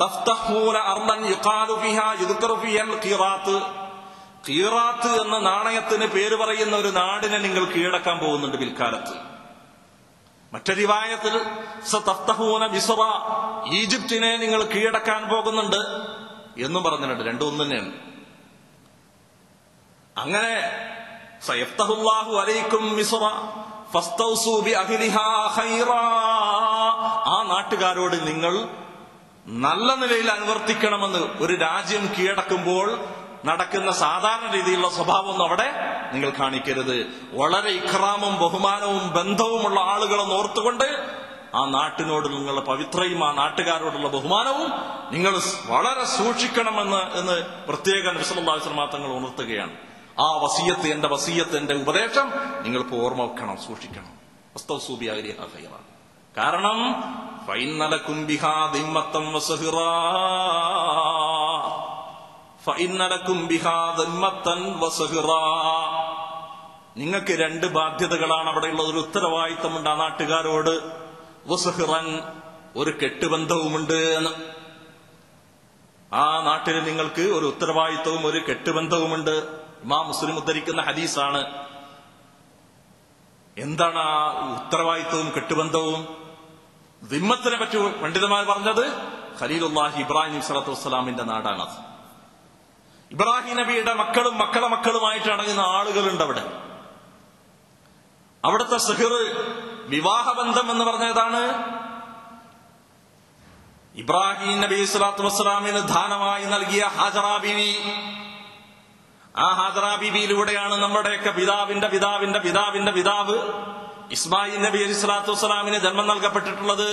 തഫ്തഹൂന ഫിഹാ ഫിയൽ ഖീറാത്ത്. എന്ന നാണയത്തിന് പേര് പറയുന്ന ഒരു നാടിനെ നിങ്ങൾ കീഴടക്കാൻ പോകുന്നുണ്ട് പിൽക്കാലത്ത്. മറ്റൊരിവായത്തിൽ സതഫ്തഹൂന മിസ്ര ഈജിപ്തിനെ നിങ്ങൾ കീഴടക്കാൻ പോകുന്നുണ്ട് എന്നും പറഞ്ഞിട്ടുണ്ട്. രണ്ടും ഒന്നു തന്നെയാണ്. അങ്ങനെ സയഫ്തഹുല്ലാഹു അലൈക്കും മിസ്റ ഫസ്തൗസു ബി അഹ്ലിഹാ ആ നാട്ടുകാരോട് നിങ്ങൾ നല്ല നിലയിൽ അനുവർത്തിക്കണമെന്ന് ഒരു രാജ്യം കീഴടക്കുമ്പോൾ നടക്കുന്ന സാധാരണ രീതിയിലുള്ള സ്വഭാവമൊന്നും അവിടെ നിങ്ങൾ കാണിക്കരുത്. വളരെ ഇഖ്റാമും ബഹുമാനവും ബന്ധവുമുള്ള ആളുകളെന്ന് ഓർത്തുകൊണ്ട് ആ നാട്ടിനോട് നിങ്ങളുടെ പവിത്രയും ആ നാട്ടുകാരോടുള്ള ബഹുമാനവും നിങ്ങൾ വളരെ സൂക്ഷിക്കണമെന്ന് എന്ന് പ്രത്യേക നിസ്ലാസ്ലമാ തങ്ങൾ ഉണർത്തുകയാണ്. ആ വസീയത്ത് എന്റെ വസീയത്ത് എന്റെ ഉപദേശം നിങ്ങൾക്ക് ഓർമ്മ വെക്കണം സൂക്ഷിക്കണം. അഗ്രിഹ ഖൈറ. കാരണം ഫൈന്നല ബിഹാ ദിമ്മത്തം വസഹിറാ ഫൈനലക്കും ബിഹാ ദിമ്മത്തൻ വസഹിറാ നിങ്ങൾക്ക് രണ്ട് ബാധ്യതകളാണ് അവിടെയുള്ള ഒരു ഉത്തരവാദിത്തമുണ്ട് ആ നാട്ടുകാരോട്. വസഹിറൻ ഒരു കെട്ടുബന്ധവുമുണ്ട് എന്ന്. ആ നാട്ടിൽ നിങ്ങൾക്ക് ഒരു ഉത്തരവാദിത്തവും ഒരു കെട്ടുബന്ധവുമുണ്ട്. ഇമാ മുസ്ലിം ഉദ്ധരിക്കുന്ന ഹദീസാണ്. എന്താണ് ആ ഉത്തരവാദിത്തവും കെട്ടുബന്ധവും? ദിമ്മത്തിനെ പറ്റി പണ്ഡിതന്മാർ പറഞ്ഞത് ഖലീലുല്ലാഹി ഇബ്രാഹിം സ്വലത്തു വസ്സലാമിന്റെ നാടാണത്. ഇബ്രാഹിം നബിയുടെ മക്കളും മക്കളെ മക്കളുമായിട്ട് അടങ്ങുന്ന ആളുകളുണ്ട് അവിടെ. അവിടുത്തെ സുഹിർ വിവാഹബന്ധം എന്ന് പറഞ്ഞതാണ് ഇബ്രാഹിം നബി സ്വലാത്തു വസ്സലാമിന് ദാനമായി നൽകിയ ഹാജറാ ബിവി. ആ ഹാജറാ ബിബിയിലൂടെയാണ് നമ്മുടെയൊക്കെ പിതാവിന്റെ പിതാവിന്റെ പിതാവിന്റെ പിതാവ് ഇസ്മായിൽ നബി അലി സ്വലാത്തു വസ്സലാമിന് ജന്മം നൽകപ്പെട്ടിട്ടുള്ളത്.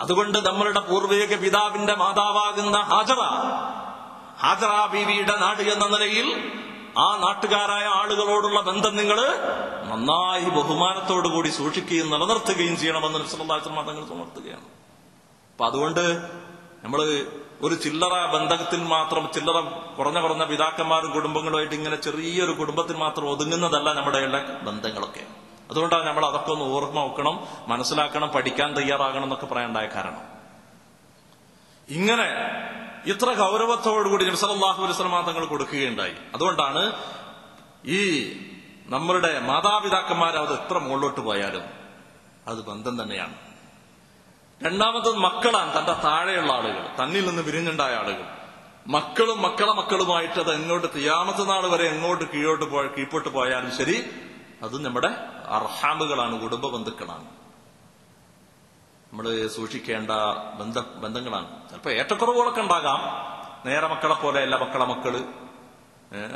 അതുകൊണ്ട് നമ്മളുടെ പൂർവിക പിതാവിന്റെ മാതാവാകുന്ന ഹാജറ ഹാജറ ബീവിയുടെ നാട് എന്ന നിലയിൽ ആ നാട്ടുകാരായ ആളുകളോടുള്ള ബന്ധം നിങ്ങൾ നന്നായി ബഹുമാനത്തോടു കൂടി സൂക്ഷിക്കുകയും നിലനിർത്തുകയും ചെയ്യണമെന്ന് നബ്സല്ലാസ്ലമ തങ്ങൾ ഉണർത്തുകയാണ് അപ്പൊ അതുകൊണ്ട് നമ്മൾ ഒരു ചില്ലറ ബന്ധത്തിൽ മാത്രം ചില്ലറ കുറഞ്ഞ കുറഞ്ഞ പിതാക്കന്മാരും കുടുംബങ്ങളുമായിട്ട് ഇങ്ങനെ ചെറിയൊരു കുടുംബത്തിൽ മാത്രം ഒതുങ്ങുന്നതല്ല നമ്മുടെ ബന്ധങ്ങളൊക്കെ. അതുകൊണ്ടാണ് നമ്മൾ അതൊക്കെ ഒന്ന് ഓർമ്മ വെക്കണം മനസ്സിലാക്കണം പഠിക്കാൻ തയ്യാറാകണം എന്നൊക്കെ പറയാനുണ്ടായ കാരണം. ഇങ്ങനെ ഇത്ര ഗൗരവത്തോടുകൂടി നബ്സലാഹു വസ്ലമാ തങ്ങൾ കൊടുക്കുകയുണ്ടായി. അതുകൊണ്ടാണ് ഈ നമ്മളുടെ മാതാപിതാക്കന്മാർ അത് എത്ര മുകളിലോട്ട് പോയാലും അത് ബന്ധം തന്നെയാണ്. രണ്ടാമത്തത് മക്കളാണ് തന്റെ താഴെയുള്ള ആളുകൾ തന്നിൽ നിന്ന് വിരിഞ്ഞുണ്ടായ ആളുകൾ. മക്കളും മക്കളെ മക്കളുമായിട്ട് അത് എങ്ങോട്ട് തിയാമത്തെ നാൾ വരെ എങ്ങോട്ട് കീഴോട്ട് പോയ കീഴ്പോട്ട് പോയാലും ശരി അത് നമ്മുടെ അർഹാമുകളാണ് കുടുംബ ബന്ധുക്കളാണ് നമ്മൾ സൂക്ഷിക്കേണ്ട ബന്ധ ബന്ധങ്ങളാണ്. ചിലപ്പോൾ ഏറ്റക്കുറവുകളൊക്കെ ഉണ്ടാകാം. നേരെ മക്കളെ പോലെ അല്ല മക്കളെ മക്കൾ.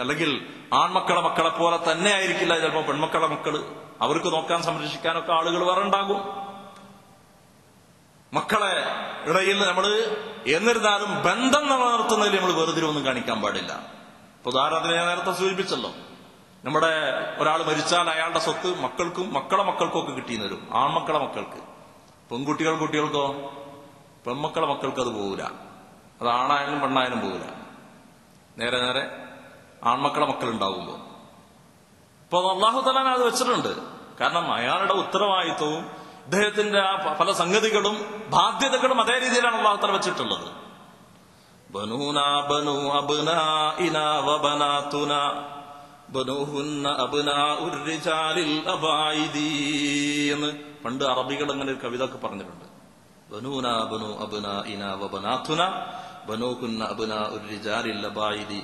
അല്ലെങ്കിൽ ആൺമക്കളെ മക്കളെ പോലെ തന്നെ ആയിരിക്കില്ല ചിലപ്പോൾ പെൺമക്കളെ മക്കൾ. അവർക്ക് നോക്കാൻ സംരക്ഷിക്കാനൊക്കെ ആളുകൾ വേറെ ഉണ്ടാകും. മക്കളെ ഇടയിൽ നമ്മൾ എന്നിരുന്നാലും ബന്ധം നിലനിർത്തുന്നതിൽ നമ്മൾ വേർതിരിവൊന്നും കാണിക്കാൻ പാടില്ല. ഉദാഹരണത്തിന് ഞാൻ നേരത്തെ സൂചിപ്പിച്ചല്ലോ. നമ്മുടെ ഒരാൾ മരിച്ചാൽ അയാളുടെ സ്വത്ത് മക്കൾക്കും മക്കളെ മക്കൾക്കും ഒക്കെ കിട്ടിയെന്ന് വരും. ആൺമക്കളെ മക്കൾക്ക്. പെൺകുട്ടികൾ കുട്ടികൾക്കോ? പെൺമക്കളെ മക്കൾക്ക് അത് പോകില്ല അത് ആണായാലും പെണ്ണായാലും പോകില്ല നേരെ നേരെ ആൺമക്കളെ മക്കൾ ഉണ്ടാകുമ്പോൾ ഇപ്പൊ അള്ളാഹു തലാൻ അത് വെച്ചിട്ടുണ്ട്. കാരണം അയാളുടെ ഉത്തരവാദിത്വവും ഇദ്ദേഹത്തിന്റെ ആ പല സംഗതികളും ബാധ്യതകളും അതേ രീതിയിലാണ് അള്ളാഹു തല വെച്ചിട്ടുള്ളത്. ബനൂന ബനു അബ്നാഇന വബനാതുന ബനൂഹുന്ന അബ്നാഉർ റിജാലിൽ അബായിദി എന്ന് പണ്ട് അറബികൾ അങ്ങനെ ഒരു കവിത ഒക്കെ പറഞ്ഞിട്ടുണ്ട്. ബനൂന ബനു അബ്നാഇന വബനാതുന ബനൂഹുന്ന അബ്നാഉർ ഉർരിജാലിൽ അബായിദി.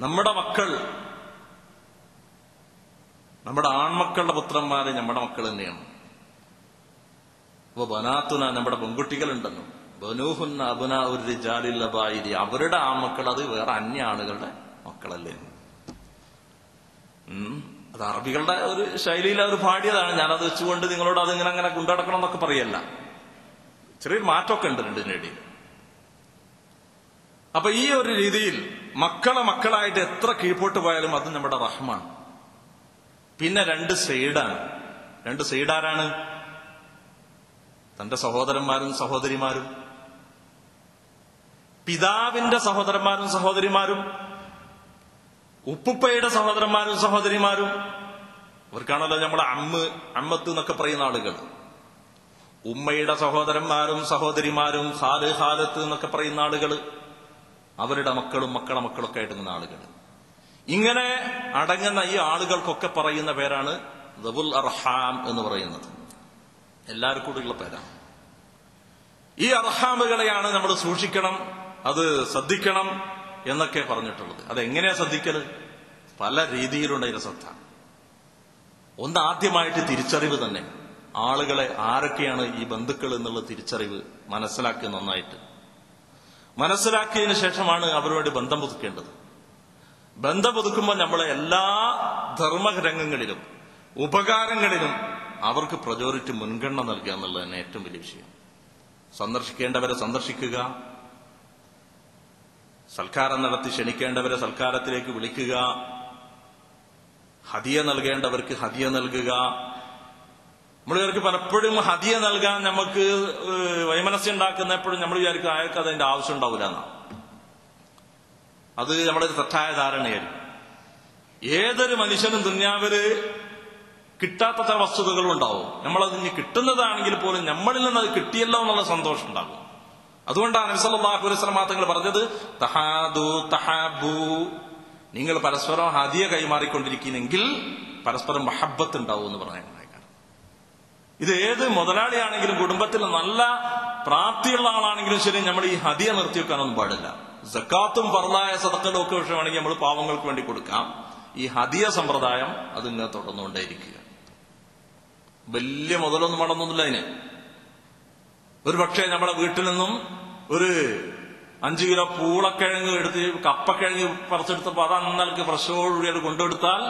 നമ്മുടെ മക്കൾ നമ്മുടെ ആൺമക്കളുടെ പുത്രന്മാര് നമ്മുടെ മക്കൾ തന്നെയാണ്. അപ്പൊ ബനാത്തുന നമ്മുടെ പെൺകുട്ടികളുണ്ടെന്നും ബനൂഹുന്ന അബുന ഒരു ജാലില്ലബായിരി അവരുടെ ആൺമക്കൾ അത് വേറെ അന്യ ആളുകളുടെ മക്കളല്ലേ. അത് അറബികളുടെ ഒരു ശൈലിയിൽ അവർ പാടിയതാണ്. ഞാനത് വെച്ചുകൊണ്ട് നിങ്ങളോട് അതിങ്ങനെ അങ്ങനെ കൊണ്ടടക്കണം എന്നൊക്കെ പറയല്ല. ചെറിയൊരു മാറ്റമൊക്കെ ഉണ്ട് രണ്ടിന്റെ ഇടയിൽ. അപ്പൊ ഈ ഒരു രീതിയിൽ മക്കളെ മക്കളായിട്ട് എത്ര കീഴ്പോട്ട് പോയാലും അത് നമ്മുടെ റഹ്മാണ് പിന്നെ രണ്ട് സൈഡാണ് രണ്ട് സൈഡ് ആരാണ് തന്റെ സഹോദരന്മാരും സഹോദരിമാരും. പിതാവിന്റെ സഹോദരന്മാരും സഹോദരിമാരും. ഉപ്പുപ്പയുടെ സഹോദരന്മാരും സഹോദരിമാരും ഇവർക്കാണല്ലോ നമ്മുടെ അമ്മ അമ്മത്ത് എന്നൊക്കെ പറയുന്ന ആളുകൾ. ഉമ്മയുടെ സഹോദരന്മാരും സഹോദരിമാരും ഹാൽ ഹാലത്ത് എന്നൊക്കെ പറയുന്ന ആളുകൾ അവരുടെ മക്കളും മക്കളെ മക്കളൊക്കെ ആയിട്ടുന്ന ആളുകൾ. ഇങ്ങനെ അടങ്ങുന്ന ഈ ആളുകൾക്കൊക്കെ പറയുന്ന പേരാണ് ദബുൽ അർഹാം എന്ന് പറയുന്നത്. എല്ലാവർക്കും കൂടെയുള്ള പേരാണ്. ഈ അർഹാമുകളെയാണ് നമ്മൾ സൂക്ഷിക്കണം അത് ശ്രദ്ധിക്കണം എന്നൊക്കെ പറഞ്ഞിട്ടുള്ളത്. അതെങ്ങനെയാ ശ്രദ്ധിക്കൽ? പല രീതിയിലുണ്ട് അതിന്റെ ശ്രദ്ധ. ഒന്ന് ആദ്യമായിട്ട് തിരിച്ചറിവ് തന്നെ. ആളുകളെ ആരൊക്കെയാണ് ഈ ബന്ധുക്കൾ എന്നുള്ള തിരിച്ചറിവ് മനസ്സിലാക്കിയ നന്നായിട്ട് മനസ്സിലാക്കിയതിനു ശേഷമാണ് അവരുമായിട്ട് ബന്ധം പുതുക്കേണ്ടത്. ബന്ധം പുതുക്കുമ്പോൾ നമ്മളെ എല്ലാ ധർമ്മരംഗങ്ങളിലും ഉപകാരങ്ങളിലും അവർക്ക് പ്രചോദിച്ച് മുൻഗണന നൽകുക എന്നുള്ളത് തന്നെ ഏറ്റവും വലിയ വിഷയം. സന്ദർശിക്കേണ്ടവരെ സന്ദർശിക്കുക സൽക്കാരം നടത്തി ക്ഷണിക്കേണ്ടവരെ സൽക്കാരത്തിലേക്ക് വിളിക്കുക. ഹദിയ നൽകേണ്ടവർക്ക് ഹദിയ നൽകുക. നമ്മളിവർക്ക് പലപ്പോഴും ഹദിയ നൽകാൻ നമുക്ക് ഉണ്ടാക്കുന്ന എപ്പോഴും നമ്മൾ വിചാരിക്കും അയാൾക്ക് അതിന്റെ ആവശ്യം ഉണ്ടാവില്ല എന്നാ. അത് നമ്മുടെ തെറ്റായ ധാരണയായിരിക്കും. ഏതൊരു മനുഷ്യനും ദുന്യാവിൽ കിട്ടാത്ത വസ്തുതകളും ഉണ്ടാവും നമ്മളത് ഇനി കിട്ടുന്നതാണെങ്കിൽ പോലും നമ്മളിൽ നിന്ന് അത് കിട്ടിയല്ലോ എന്നുള്ള സന്തോഷം ഉണ്ടാകും. അതുകൊണ്ടാണ് നബിസല്ലാഹു അലൈഹി തങ്ങൾ പറഞ്ഞത് തഹാദു തഹാബു നിങ്ങൾ പരസ്പരം ഹദിയ കൈമാറിക്കൊണ്ടിരിക്കുന്നെങ്കിൽ പരസ്പരം മഹബത്ത് ഉണ്ടാവും എന്ന് പറയാൻ ഇത് ഏത് മുതലാളിയാണെങ്കിലും കുടുംബത്തിൽ നല്ല പ്രാപ്തിയുള്ള ആളാണെങ്കിലും ശരി നമ്മൾ ഈ ഹദിയ നിർത്തിവെക്കാനൊന്നും പാടില്ല. സക്കാത്തും പറലായ സതക്കലും ഒക്കെ വിഷയമാണെങ്കിൽ നമ്മൾ പാവങ്ങൾക്ക് വേണ്ടി കൊടുക്കാം. ഈ ഹദിയ സമ്പ്രദായം അതിങ്ങനെ തുടർന്നുകൊണ്ടേയിരിക്കുക. വലിയ മുതലൊന്നും വേണമെന്നൊന്നുമില്ല അതിന്. ഒരു പക്ഷേ നമ്മുടെ വീട്ടിൽ നിന്നും ഒരു അഞ്ചു കിലോ പൂളക്കിഴങ്ങ് എടുത്ത് കപ്പക്കിഴങ്ങ് പറിച്ചെടുത്തപ്പോൾ അത് അന്നൽക്ക് ഫ്രഷോടുകൂടി അത് കൊണ്ടുകൊടുത്താൽ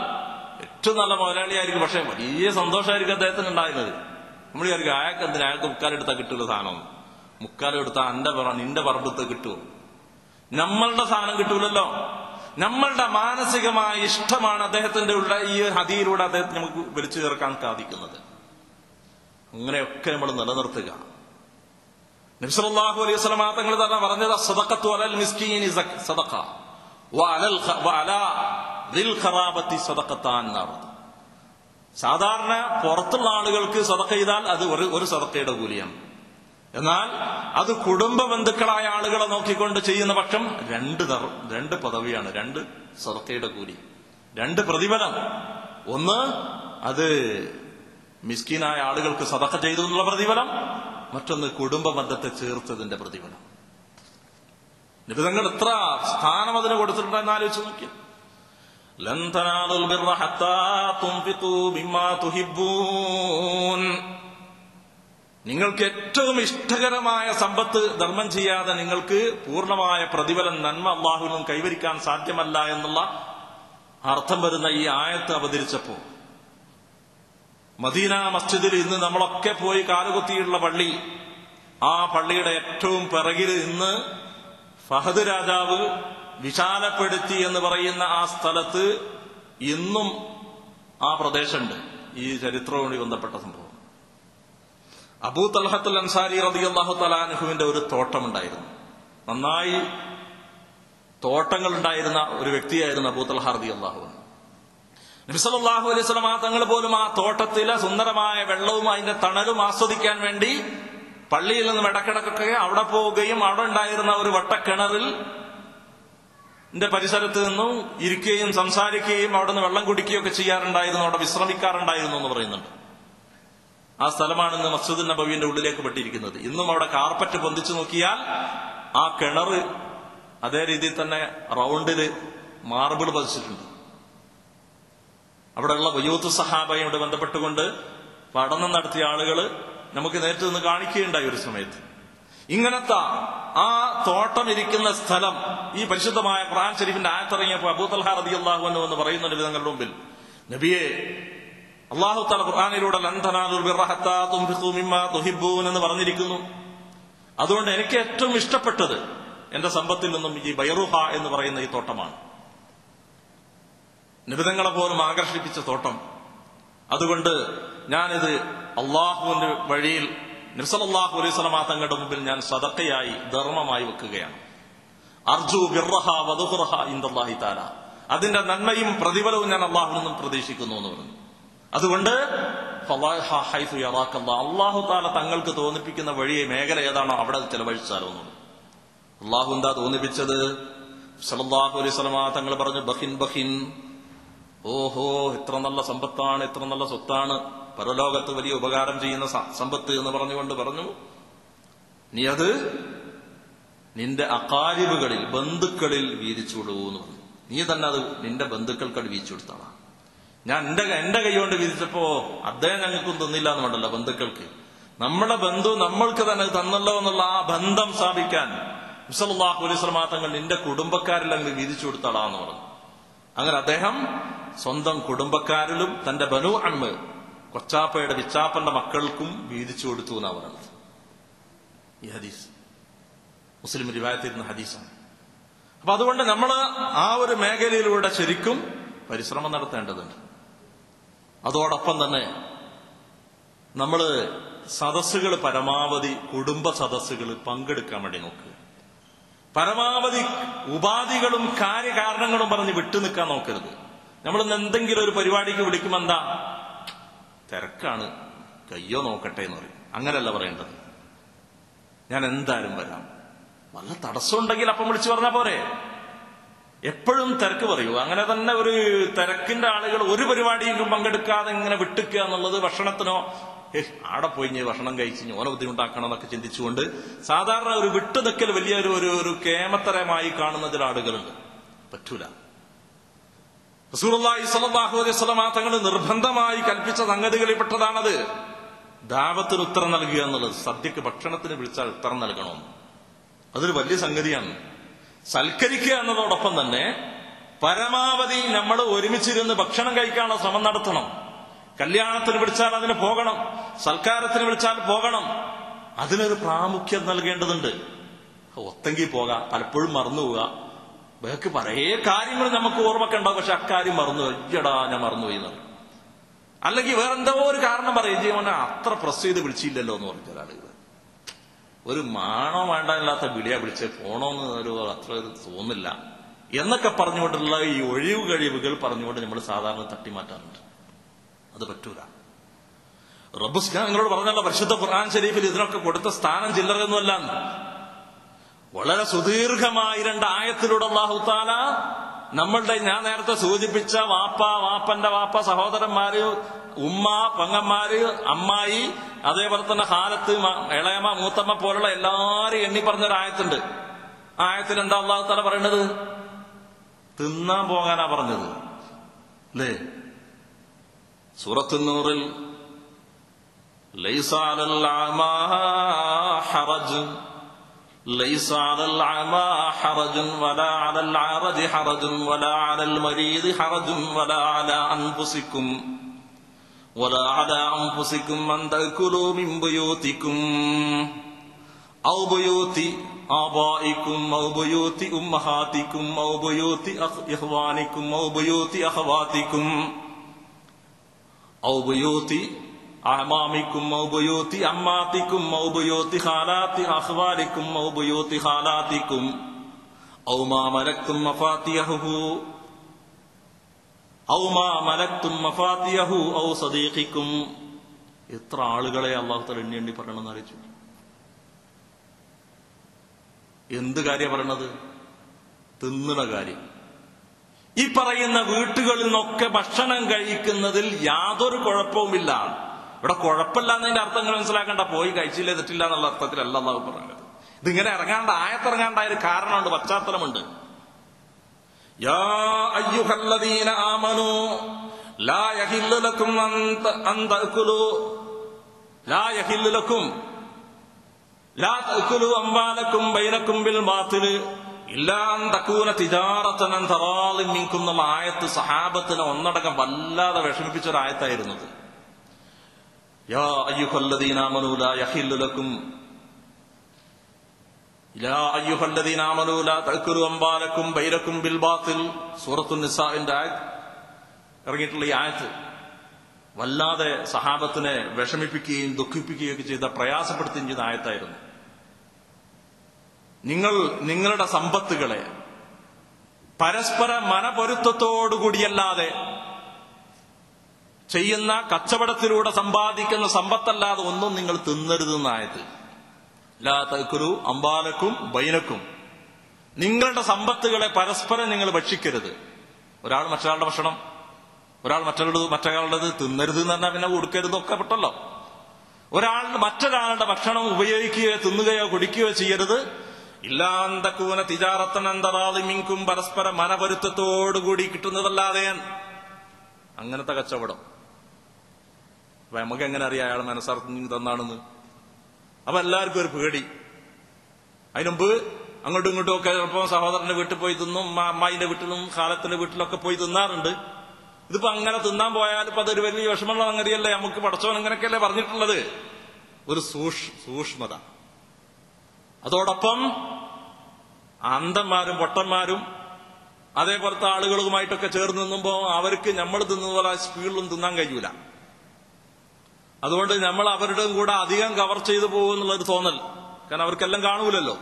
ഏറ്റവും നല്ല മുതലാളിയായിരിക്കും. പക്ഷേ വലിയ സന്തോഷമായിരിക്കും അദ്ദേഹത്തിന് ഉണ്ടായിരുന്നത്. നമ്മൾ വിചാരിക്കും അയാൾക്ക് എന്തിനാ? അയാൾക്ക് മുക്കാലെടുത്താൽ കിട്ടുള്ള സാധനം. മുക്കാലെടുത്താൽ എന്റെ പറ നിന്റെ പറമ്പത്ത് കിട്ടുമോ? നമ്മളുടെ സാധനം കിട്ടൂലല്ലോ. നമ്മളുടെ മാനസികമായ ഇഷ്ടമാണ് അദ്ദേഹത്തിന്റെ ഉള്ള ഈ ഹതിയിലൂടെ അദ്ദേഹത്തിന് നമുക്ക് വലിച്ചു ചേർക്കാൻ സാധിക്കുന്നത്. അങ്ങനെയൊക്കെ നമ്മൾ നിലനിർത്തുക. നബ്സല്ലാഹു അലൈഹി സ്വലമാ തങ്ങൾ തന്നെ പറഞ്ഞത് സദഖത്തു അലൽ മിസ്കീനി സദക്ക സാധാരണ പുറത്തുള്ള ആളുകൾക്ക് സദഖ ചെയ്താൽ അത് ഒരു ഒരു സദഖയുടെ കൂലിയാണ്. എന്നാൽ അത് കുടുംബ ബന്ധുക്കളായ ആളുകളെ നോക്കിക്കൊണ്ട് ചെയ്യുന്ന പക്ഷം രണ്ട് രണ്ട് പദവിയാണ് രണ്ട് സദഖയുടെ കൂലി. രണ്ട് പ്രതിഫലം. ഒന്ന് അത് മിസ്കീനായ ആളുകൾക്ക് സദഖ ചെയ്തു എന്നുള്ള പ്രതിഫലം. മറ്റൊന്ന് കുടുംബ ബന്ധത്തെ ചേർത്തതിന്റെ പ്രതിഫലം. നിബിതങ്ങൾ എത്ര സ്ഥാനം അതിന് കൊടുത്തിട്ടുണ്ടെന്ന് ആലോചിച്ച് നോക്കി ലൻ തനാലുൽ ബിർറ ഹത്താ തുൻഫിഖൂ മിമ്മാ തുഹിബ്ബൂൻ. നിങ്ങൾക്ക് ഏറ്റവും ഇഷ്ടകരമായ സമ്പത്ത് ധർമ്മം ചെയ്യാതെ നിങ്ങൾക്ക് പൂർണമായ പ്രതിഫലം നന്മ അള്ളാഹുവിനും കൈവരിക്കാൻ സാധ്യമല്ല എന്നുള്ള അർത്ഥം വരുന്ന ഈ ആയത്ത് അവതരിച്ചപ്പോ മദീന മസ്ജിദിൽ ഇന്ന് നമ്മളൊക്കെ പോയി കാലുകുത്തിയുള്ള പള്ളി. ആ പള്ളിയുടെ ഏറ്റവും പിറകിൽ ഇന്ന് ഫഹദ് രാജാവ് വിശാലപ്പെടുത്തി എന്ന് പറയുന്ന ആ സ്ഥലത്ത് ഇന്നും ആ പ്രദേശമുണ്ട്. ഈ ചരിത്രവുമായി ബന്ധപ്പെട്ട സംഭവം. അബൂ തൽഹത്തുൽ അൻസാരി റളിയല്ലാഹു തലാനുഹുവിന്റെ ഒരു തോട്ടമുണ്ടായിരുന്നു. നന്നായി തോട്ടങ്ങൾ ഉണ്ടായിരുന്ന ഒരു വ്യക്തിയായിരുന്നു അബൂ തൽഹ റളിയല്ലാഹു അൻഹു. നബിസല്ലാഹു അലൈഹി സ്വലം തങ്ങൾ പോലും ആ തോട്ടത്തിലെ സുന്ദരമായ വെള്ളവും അതിന്റെ തണലും ആസ്വദിക്കാൻ വേണ്ടി പള്ളിയിൽ നിന്നും ഇടക്കിടക്കൊക്കെ അവിടെ പോവുകയും അവിടെ ഉണ്ടായിരുന്ന ഒരു വട്ടക്കിണറിൽ പരിസരത്ത് നിന്നും ഇരിക്കുകയും സംസാരിക്കുകയും അവിടെ നിന്ന് വെള്ളം കുടിക്കുകയൊക്കെ ചെയ്യാറുണ്ടായിരുന്നു അവിടെ വിശ്രമിക്കാറുണ്ടായിരുന്നു എന്ന് പറയുന്നുണ്ട്. ആ സ്ഥലമാണ് ഇന്ന് മസ്ജിദ് നബവിന്റെ ഉള്ളിലേക്ക് പെട്ടിരിക്കുന്നത്. ഇന്നും അവിടെ കാർപ്പറ്റ് പൊന്തിച്ചു നോക്കിയാൽ ആ കിണർ അതേ രീതിയിൽ തന്നെ റൗണ്ടിൽ മാർബിൾ പതിച്ചിട്ടുണ്ട്. അവിടെയുള്ള വയ്യൂത്ത് സഹാബയോട് ബന്ധപ്പെട്ടുകൊണ്ട് പഠനം നടത്തിയ ആളുകൾ നമുക്ക് നേരിട്ട് നിന്ന് കാണിക്കുകയുണ്ടായി ഒരു സമയത്ത്. ഇങ്ങനത്തെ ആ തോട്ടം ഇരിക്കുന്ന സ്ഥലം ഈ പരിശുദ്ധമായ ഖുർആൻ ഷരീഫിന്റെ ആയത്തിറങ്ങിയപ്പോൾ അബൂത്തൽഹ റബി അള്ളാഹു എന്ന് പറയുന്ന വിധങ്ങളുടെ മുമ്പിൽ നബിയെ അള്ളാഹു തല തുഹിബ്ബൂൻ എന്ന് പറഞ്ഞിരിക്കുന്നു. അതുകൊണ്ട് എനിക്ക് ഏറ്റവും ഇഷ്ടപ്പെട്ടത് എന്റെ സമ്പത്തിൽ നിന്നും ഈ ബൈറുഹ എന്ന് പറയുന്ന ഈ തോട്ടമാണ്. നിബിതങ്ങളെ പോലും ആകർഷിപ്പിച്ച തോട്ടം. അതുകൊണ്ട് ഞാനിത് അള്ളാഹുവിന്റെ വഴിയിൽ നിർസലല്ലാഹു അലൈഹി സ്വലമാ തങ്ങളുടെ മുമ്പിൽ ഞാൻ സദക്കയായി ധർമ്മമായി വെക്കുകയാണ്. അർജു ബിർറഹ വധുഹുറഹ ഇന്ദാഹി താല അതിന്റെ നന്മയും പ്രതിഫലവും ഞാൻ അള്ളാഹു നിന്നും പ്രതീക്ഷിക്കുന്നു എന്ന് പറഞ്ഞു. അതുകൊണ്ട് അള്ളാഹു താല തങ്ങൾക്ക് തോന്നിപ്പിക്കുന്ന വഴിയെ മേഖല ഏതാണോ അവിടെ അത് ചെലവഴിച്ചാലോ എന്നുള്ളത് അള്ളാഹു എന്താ തോന്നിപ്പിച്ചത്? സലല്ലാഹു അലൈഹി സ്വലമ തങ്ങൾ പറഞ്ഞു ബഹിൻ ബഹിൻ ഓഹോ ഇത്ര നല്ല സമ്പത്താണ് ഇത്ര നല്ല സ്വത്താണ്. പരലോകത്ത് വലിയ ഉപകാരം ചെയ്യുന്ന സമ്പത്ത് എന്ന് പറഞ്ഞുകൊണ്ട് പറഞ്ഞു. നീ അത് നിന്റെ അകാരിവുകളിൽ ബന്ധുക്കളിൽ വീതിച്ചു വിടൂ എന്ന് പറഞ്ഞു. നീ തന്നെ അത് നിന്റെ ബന്ധുക്കൾക്കത് വീതിച്ചു കൊടുത്താണ് ഞാൻ എന്റെ എന്റെ കൈ കൊണ്ട് വിധിച്ചപ്പോ അദ്ദേഹം ഞങ്ങൾക്കും തന്നില്ല എന്ന് വേണ്ടല്ലോ ബന്ധുക്കൾക്ക്. നമ്മുടെ ബന്ധു നമ്മൾക്ക് തന്നെ തന്നല്ലോ എന്നുള്ള ആ ബന്ധം സ്ഥാപിക്കാൻ മുസലാഹു അലൈസ്ലമാ തങ്ങൾ നിന്റെ കുടുംബക്കാരിൽ അങ്ങ് വീതിച്ചു കൊടുത്താളാന്ന് പറഞ്ഞു. അങ്ങനെ അദ്ദേഹം സ്വന്തം കുടുംബക്കാരിലും തന്റെ ബനു അമ്മ കൊച്ചാപ്പയുടെ വിച്ചാപ്പന്റെ മക്കൾക്കും വീതിച്ചു കൊടുത്തു എന്നാ പറയുന്നത്. ഈ ഹദീസ്. മുസ്ലിം റിവായത്തിരുന്ന ഹദീസാണ്. അപ്പൊ അതുകൊണ്ട് നമ്മൾ ആ ഒരു മേഖലയിലൂടെ ശരിക്കും പരിശ്രമം നടത്തേണ്ടതുണ്ട്. അതോടൊപ്പം തന്നെ നമ്മൾ സദസ്സുകൾ പരമാവധി കുടുംബ സദസ്സുകൾ പങ്കെടുക്കാൻ വേണ്ടി നോക്കുക. പരമാവധി ഉപാധികളും കാര്യകാരണങ്ങളും പറഞ്ഞ് വിട്ടു നിൽക്കാൻ നോക്കരുത്. നമ്മൾ എന്തെങ്കിലും ഒരു പരിപാടിക്ക് വിളിക്കുമ്പോൾ എന്താ? തിരക്കാണ്. കയ്യോ നോക്കട്ടെ എന്ന് പറയും. അങ്ങനല്ല പറയേണ്ടത്. ഞാൻ എന്തായാലും വരാം. വല്ല തടസ്സം ഉണ്ടെങ്കിൽ അപ്പം വിളിച്ചു പറഞ്ഞാൽ പോരെ. എപ്പോഴും തിരക്ക് പറയൂ. അങ്ങനെ തന്നെ ഒരു തിരക്കിന്റെ ആളുകൾ ഒരു പരിപാടിയിലും പങ്കെടുക്കാതെ ഇങ്ങനെ വിട്ടുക്കുക എന്നുള്ളത് ഭക്ഷണത്തിനോ ആടെ പോയി ഇനി ഭക്ഷണം കഴിച്ച് ഓനെ ബുദ്ധിമുട്ടാക്കണം എന്നൊക്കെ ചിന്തിച്ചുകൊണ്ട് സാധാരണ ഒരു വിട്ടുനിൽക്കൽ വലിയ ഒരു ഒരു കേമത്തരമായി കാണുന്ന ചില ആളുകളുണ്ട്. പറ്റൂല. റസൂലുള്ളാഹി സ്വല്ലല്ലാഹു അലൈഹി വസല്ലം തങ്ങൾ നിർബന്ധമായി കൽപ്പിച്ച സംഗതികളിൽ പെട്ടതാണത് ദാവത്തിന് ഉത്തരം നൽകുക എന്നുള്ളത്. സദ്യക്ക് ഭക്ഷണത്തിന് വിളിച്ചാൽ ഉത്തരം നൽകണമെന്ന് അതൊരു വലിയ സംഗതിയാണ്. സൽക്കരിക്കുക എന്നതോടൊപ്പം തന്നെ പരമാവധി നമ്മൾ ഒരുമിച്ചിരുന്ന് ഭക്ഷണം കഴിക്കാനുള്ള ശ്രമം നടത്തണം. കല്യാണത്തിന് വിളിച്ചാൽ അതിന് പോകണം. സൽക്കാരത്തിന് വിളിച്ചാൽ പോകണം. അതിനൊരു പ്രാമുഖ്യം നൽകേണ്ടതുണ്ട്. ഒത്തെങ്കിൽ പോകാം. പലപ്പോഴും മറന്നുപോവുക ബാക്കി പല കാര്യങ്ങൾ നമുക്ക് ഓർമ്മക്കുണ്ടാവും. പക്ഷെ അക്കാര്യം മറന്നു എടാ ഞാൻ മറന്നുപോയി എന്ന് പറയും. അല്ലെങ്കിൽ വേറെന്തോ ഒരു കാരണം പറയും. ജീവനെ അത്ര പ്രസ് ചെയ്ത് വിളിച്ചില്ലല്ലോ എന്ന് പറഞ്ഞ ഒരാളുകൾ ഒരു മാണോ വേണ്ടാനില്ലാത്ത വിളിയാ വിളിച്ച്. പോണോന്ന് ഒരു അത്ര തോന്നില്ല. എന്നൊക്കെ പറഞ്ഞുകൊണ്ടുള്ള ഈ ഒഴിവ് കഴിവുകൾ പറഞ്ഞുകൊണ്ട് നമ്മൾ സാധാരണ തട്ടിമാറ്റാറുണ്ട്. അത് പറ്റൂല. റബ്ബുസ് ഞാൻ നിങ്ങളോട് പറഞ്ഞല്ലോ പരിശുദ്ധ ഖുർആൻ ഷരീഫിൽ ഇതിനൊക്കെ കൊടുത്ത സ്ഥാനം ചില്ലറയൊന്നുമല്ല വളരെ സുദീർഘമായി രണ്ട് ആയത്തിലൂടെ അള്ളാഹു നമ്മളുടെ ഞാൻ നേരത്തെ സൂചിപ്പിച്ച വാപ്പ വാപ്പന്റെ വാപ്പ സഹോദരന്മാര് ഉമ്മ പങ്ങന്മാര് അമ്മായി അതേപോലെ തന്നെ ഹാലത്ത് ഇളയമ്മ മൂത്തമ്മ പോലുള്ള എല്ലാരും എണ്ണി പറഞ്ഞൊരു ആയത്തുണ്ട്. ആ ആയത്തിൽ എന്താ അള്ളാഹു താല പറയണത്? തിന്നാൻ പോകാനാ പറഞ്ഞത്. അല്ലേ സൂറത്തുന്നൂറിൽ ليس على الأعمى حرج ليس على الأعمى حرج ولا على العرج حرج ولا على المريض حرج ولا على أنفسكم ولا على أنفسكم أن تأكلوا من بيوتكم أو بيوت آبائكم أو بيوت أمهاتكم أو بيوت أخ- إخوانكم أو بيوت أخواتكم ഔമാ മലക്തും ഔമാ മലക്തും ഔ എത്ര ആളുകളെ അള്ളാഹുത്തൽ എണ്ണി എണ്ണി പറയണമെന്ന് അറിയിച്ചു. എന്ത് കാര്യ പറയണത്? തിന്നണ കാര്യം. ഈ പറയുന്ന വീട്ടുകളിൽ നിന്നൊക്കെ ഭക്ഷണം കഴിക്കുന്നതിൽ യാതൊരു കുഴപ്പവുമില്ല. ഇവിടെ കുഴപ്പമില്ല എന്നതിന്റെ അർത്ഥം മനസ്സിലാക്കേണ്ട. പോയി കഴിച്ചില്ലേ തെറ്റില്ല എന്നുള്ള അർത്ഥത്തിലല്ല എന്നാ പറഞ്ഞത്. ഇതിങ്ങനെ ഇറങ്ങാണ്ട് ആയത്തിറങ്ങാണ്ടായ ഒരു കാരണമുണ്ട് പശ്ചാത്തലമുണ്ട്. യാ അയ്യുഹല്ലദീന ആമനു ലാ അൻ ലാ ബിൽ എന്നുള്ള ആയത്ത് സഹാബത്തിനെ ഒന്നടങ്കം വല്ലാതെ വിഷമിപ്പിച്ച ഒരു ആയത്തായിരുന്നത് ഇറങ്ങിയിട്ടുള്ള ഈ ആയത്ത് വല്ലാതെ സഹാബത്തിനെ വിഷമിപ്പിക്കുകയും ദുഃഖിപ്പിക്കുകയും ഒക്കെ ചെയ്ത പ്രയാസപ്പെടുത്തുകയും ചെയ്ത ആയത്തായിരുന്നു. നിങ്ങൾ നിങ്ങളുടെ സമ്പത്തുകളെ പരസ്പര മനപൊരുത്തത്തോടുകൂടിയല്ലാതെ ചെയ്യുന്ന കച്ചവടത്തിലൂടെ സമ്പാദിക്കുന്ന സമ്പത്തല്ലാതെ ഒന്നും നിങ്ങൾ തിന്നരുതെന്നായത്. ലാ തക്കുരു അമ്പാലക്കും ബൈനക്കും. നിങ്ങളുടെ സമ്പത്തുകളെ പരസ്പരം നിങ്ങൾ ഭക്ഷിക്കരുത്. ഒരാൾ മറ്റൊരാളുടെ ഭക്ഷണം ഒരാൾ മറ്റൊരാളുടെ മറ്റൊരാളുടേത് തിന്നരുത് എന്ന് പറഞ്ഞാൽ പിന്നെ കൊടുക്കരുതൊക്കെ പെട്ടല്ലോ. ഒരാൾ മറ്റൊരാളുടെ ഭക്ഷണം ഉപയോഗിക്കുകയോ തിന്നുകയോ കുടിക്കുകയോ ചെയ്യരുത്. ഇല്ലാന്തക്കൂന തിജാറത്തനന്തറാളിമിങ്കും പരസ്പര മനപൊരുത്തത്തോടുകൂടി കിട്ടുന്നതല്ലാതെ അങ്ങനത്തെ കച്ചവടം. അപ്പൊ നമുക്ക് എങ്ങനെ അറിയാം അയാൾ മനസ്സറിഞ്ഞ് തന്നാണെന്ന്? അപ്പൊ എല്ലാവർക്കും ഒരു പേടി. അതിനുമുമ്പ് അങ്ങോട്ടും ഇങ്ങോട്ടും ഒക്കെ ചിലപ്പോൾ സഹോദരന്റെ വീട്ടിൽ പോയി തിന്നും അമ്മ- അമ്മായിന്റെ വീട്ടിലും കാലത്തിന്റെ വീട്ടിലൊക്കെ പോയി തിന്നാറുണ്ട്. ഇതിപ്പോ അങ്ങനെ തിന്നാൻ പോയാൽ ഇപ്പൊ അതൊരു വലിയ വിഷമമുള്ള സംഗതിയല്ലേ? നമുക്ക് പഠിച്ചവൻ അങ്ങനെയൊക്കെയല്ലേ പറഞ്ഞിട്ടുള്ളത്? ഒരു സൂക്ഷ്മത. അതോടൊപ്പം അന്ധന്മാരും പൊട്ടന്മാരും അതേപോലത്തെ ആളുകളുമായിട്ടൊക്കെ ചേർന്ന് നിന്നുമ്പോ അവർക്ക് നമ്മൾ തിന്നുന്ന പോലെ സ്പീഡിലും തിന്നാൻ കഴിയൂല. അതുകൊണ്ട് നമ്മൾ അവരുടെ കൂടെ അധികം കവർ ചെയ്തു പോകുമെന്നുള്ളൊരു തോന്നൽ. കാരണം അവർക്കെല്ലാം കാണൂലല്ലോ.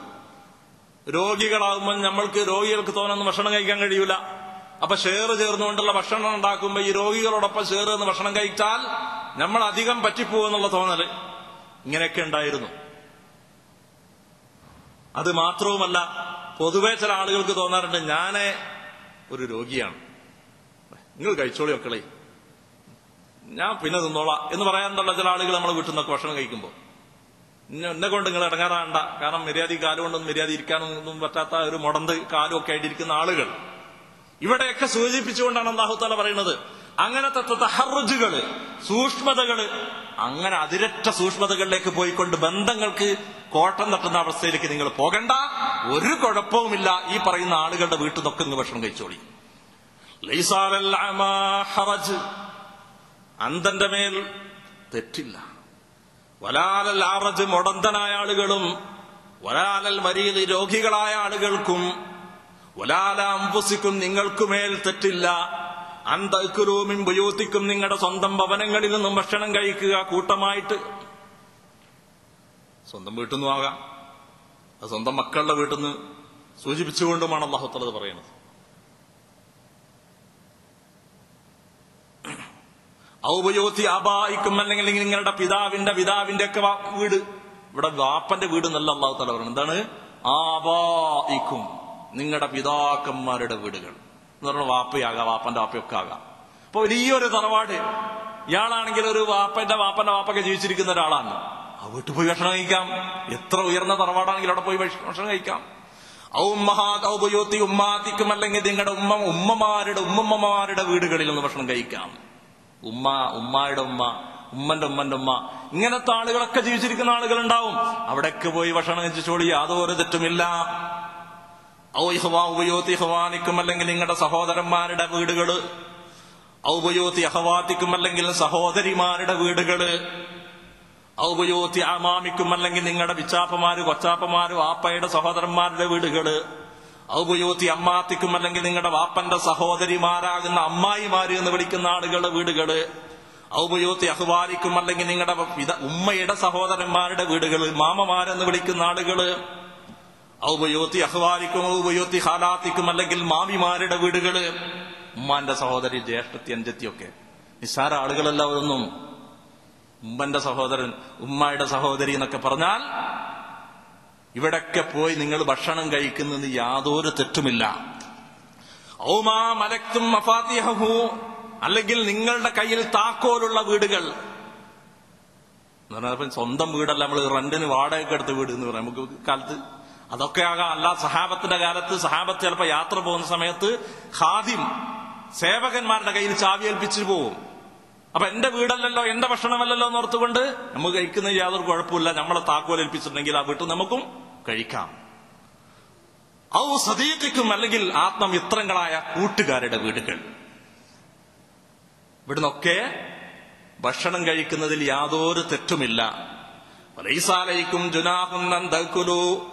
രോഗികളാകുമ്പോൾ നമ്മൾക്ക് രോഗികൾക്ക് തോന്നുന്ന ഭക്ഷണം കഴിക്കാൻ കഴിയൂല. അപ്പൊ ഷെയർ ചേർന്നുകൊണ്ടുള്ള ഭക്ഷണം ഉണ്ടാക്കുമ്പോൾ ഈ രോഗികളോടൊപ്പം ഷെയർ എന്ന് ഭക്ഷണം കഴിച്ചാൽ നമ്മൾ അധികം പറ്റിപ്പോകുമെന്നുള്ള തോന്നൽ ഇങ്ങനെയൊക്കെ ഉണ്ടായിരുന്നു. അത് മാത്രവുമല്ല പൊതുവേ ചില ആളുകൾക്ക് തോന്നാറുണ്ട് ഞാനേ ഒരു രോഗിയാണ്. നിങ്ങൾ കഴിച്ചോളി മക്കളെ. ഞാൻ പിന്നെ തിന്നോളാം എന്ന് പറയാറുണ്ടല്ലോ ചില ആളുകൾ നമ്മളെ വീട്ടിൽ നിന്നൊക്കെ ഭക്ഷണം കഴിക്കുമ്പോൾ. എന്നെ കൊണ്ട് നിങ്ങൾ ഇടങ്ങാറാണ്ട കാരണം മര്യാദ കാലുകൊണ്ടൊന്നും മര്യാദ ഇരിക്കാനൊന്നും പറ്റാത്ത ഒരു മുടന്ത് കാലും ഒക്കെ ആയിട്ടിരിക്കുന്ന ആളുകൾ. ഇവിടെയൊക്കെ സൂചിപ്പിച്ചുകൊണ്ടാണ് അള്ളാഹുത്താല പറയുന്നത്. അങ്ങനത്തെ തഹറുജുകൾ സൂക്ഷ്മതകൾ അങ്ങനെ അതിരറ്റ സൂക്ഷ്മതകളിലേക്ക് പോയിക്കൊണ്ട് ബന്ധങ്ങൾക്ക് കോട്ടം തട്ടുന്ന അവസ്ഥയിലേക്ക് നിങ്ങൾ പോകണ്ട. ഒരു കുഴപ്പവുമില്ല. ഈ പറയുന്ന ആളുകളുടെ വീട്ടിൽ നിന്നൊക്കെ നിങ്ങൾ ഭക്ഷണം കഴിച്ചോളി. അന്തന്റെ മേൽ തെറ്റില്ല. വലാലൽ ആറജ് മുടന്തനായ ആളുകളും വലാലൽ മരീത് രോഗികളായ ആളുകൾക്കും വലാല അമ്പുസിക്കും നിങ്ങൾക്കുമേൽ തെറ്റില്ല. അന്തക്കുരൂമിൻ ബുയൂത്തിക്കും നിങ്ങളുടെ സ്വന്തം ഭവനങ്ങളിൽ നിന്നും ഭക്ഷണം കഴിക്കുക കൂട്ടമായിട്ട്. സ്വന്തം വീട്ടിൽ നിന്നും ആകാം. അത് സ്വന്തം മക്കളുടെ വീട്ടിൽ നിന്ന് സൂചിപ്പിച്ചുകൊണ്ടുമാണ് അള്ളാഹുത്തലത് പറയുന്നത്. ഔപയോത്തി അബായിക്കും അല്ലെങ്കിൽ നിങ്ങളുടെ പിതാവിന്റെ പിതാവിന്റെ ഒക്കെ വീട്. ഇവിടെ വാപ്പന്റെ വീട് എന്നല്ല അള്ളാഹു തല പറയുന്നത്. എന്താണ്? ആബായിക്കും. നിങ്ങളുടെ പിതാക്കന്മാരുടെ വീടുകൾ. എന്ന് പറഞ്ഞാൽ വാപ്പയാകാം വാപ്പന്റെ വാപ്പയൊക്കെ ആകാം. അപ്പൊ വലിയൊരു തറവാട്. ഇയാളാണെങ്കിൽ ഒരു വാപ്പന്റെ വാപ്പന്റെ വാപ്പൊക്കെ ജീവിച്ചിരിക്കുന്ന ഒരാളാണ്. ആ വീട്ടിൽ പോയി ഭക്ഷണം കഴിക്കാം. എത്ര ഉയർന്ന തറവാടാണെങ്കിൽ അവിടെ പോയി ഭക്ഷ- ഭക്ഷണം കഴിക്കാം. ഔമ്മഹാതൗപയോത്തി ഉമ്മാതിക്കും അല്ലെങ്കിൽ നിങ്ങളുടെ ഉമ്മ ഉമ്മമാരുടെ ഉമ്മമ്മമാരുടെ വീടുകളിൽ നിന്ന് ഭക്ഷണം കഴിക്കാം. ഉമ്മ ഉമ്മായുടെ ഉമ്മ ഉമ്മന്റെ ഉമ്മന്റെ ഉമ്മ. ഇങ്ങനത്തെ ആളുകളൊക്കെ ജീവിച്ചിരിക്കുന്ന ആളുകൾ ഉണ്ടാവും അവിടേക്ക് പോയി ഭക്ഷണം കഴിച്ചോളി യാതൊരു തെറ്റുമില്ല. ഔഹവാഉപയോത്തി ഹവാനിക്കും അല്ലെങ്കിൽ നിങ്ങളുടെ സഹോദരന്മാരുടെ വീടുകൾ. ഔപയോത്തി അഹവാത്തിക്കും അല്ലെങ്കിൽ സഹോദരിമാരുടെ വീടുകൾ. ഔപയോത്തി ആമാമിക്കും അല്ലെങ്കിൽ നിങ്ങളുടെ വിച്ചാപ്പമാരും കൊച്ചാപ്പമാരും ആപ്പയുടെ സഹോദരന്മാരുടെ വീടുകൾ. ഔപയോത്തി അമ്മാത്തിക്കും അല്ലെങ്കിൽ നിങ്ങളുടെ വാപ്പന്റെ സഹോദരിമാരാകുന്ന അമ്മായിമാര് എന്ന് വിളിക്കുന്ന ആളുകളുടെ വീടുകൾ. ഔപയോത്തി അഹ്വാരിക്കും അല്ലെങ്കിൽ നിങ്ങളുടെ ഉമ്മയുടെ സഹോദരന്മാരുടെ വീടുകൾ. മാമമാരെന്ന് വിളിക്കുന്ന ആളുകൾ. ഔപയോത്തി അഹ്വാരിക്കും ഔപയോത്തി ഹാലാത്തിക്കും അല്ലെങ്കിൽ മാമിമാരുടെ വീടുകൾ. ഉമ്മാന്റെ സഹോദരി ജ്യേഷ്ഠത്തി അഞ്ചത്തിയൊക്കെ. നിസ്സാര ആളുകളല്ല അതൊന്നും ഉമ്മന്റെ സഹോദരൻ ഉമ്മായുടെ സഹോദരി എന്നൊക്കെ പറഞ്ഞാൽ ഇവിടൊക്കെ പോയി നിങ്ങൾ ഭക്ഷണം കഴിക്കുന്നത് യാതൊരു തെറ്റുമില്ല. ഔമാ മലക്കും മഫാത്തിഹു അല്ലെങ്കിൽ നിങ്ങളുടെ കയ്യിൽ താക്കോലുള്ള വീടുകൾ. സ്വന്തം വീടല്ല നമ്മൾ റെന്റിന് വാടകയ്ക്ക് എടുത്ത വീട് എന്ന് പറയാം. നമുക്ക് കാലത്ത് അതൊക്കെ ആകാം. അല്ല സഹാബത്തിന്റെ കാലത്ത് സഹാബത്ത് ചിലപ്പോൾ യാത്ര പോകുന്ന സമയത്ത് ഖാദിം സേവകന്മാരുടെ കയ്യിൽ ചാവി ഏൽപ്പിച്ചു പോവും. അപ്പൊ എന്റെ വീടല്ലല്ലോ എന്റെ ഭക്ഷണമല്ലല്ലോ എന്ന് ഓർത്തുകൊണ്ട് നമുക്ക് കഴിക്കുന്ന യാതൊരു കുഴപ്പമില്ല നമ്മളെ താക്കോൽ ഏൽപ്പിച്ചിട്ടുണ്ടെങ്കിൽ ആ വീട്ടിൽ നമുക്കും കഴിക്കാം. ഔ സദീഖിക്കും അല്ലെങ്കിൽ ആത്മമിത്രങ്ങളായ കൂട്ടുകാരുടെ വീടുകൾ. ഇവിടുന്നൊക്കെ ഭക്ഷണം കഴിക്കുന്നതിൽ യാതൊരു തെറ്റുമില്ല. പലൈസാലയിക്കും ജുനാഹും നന്ദകുലു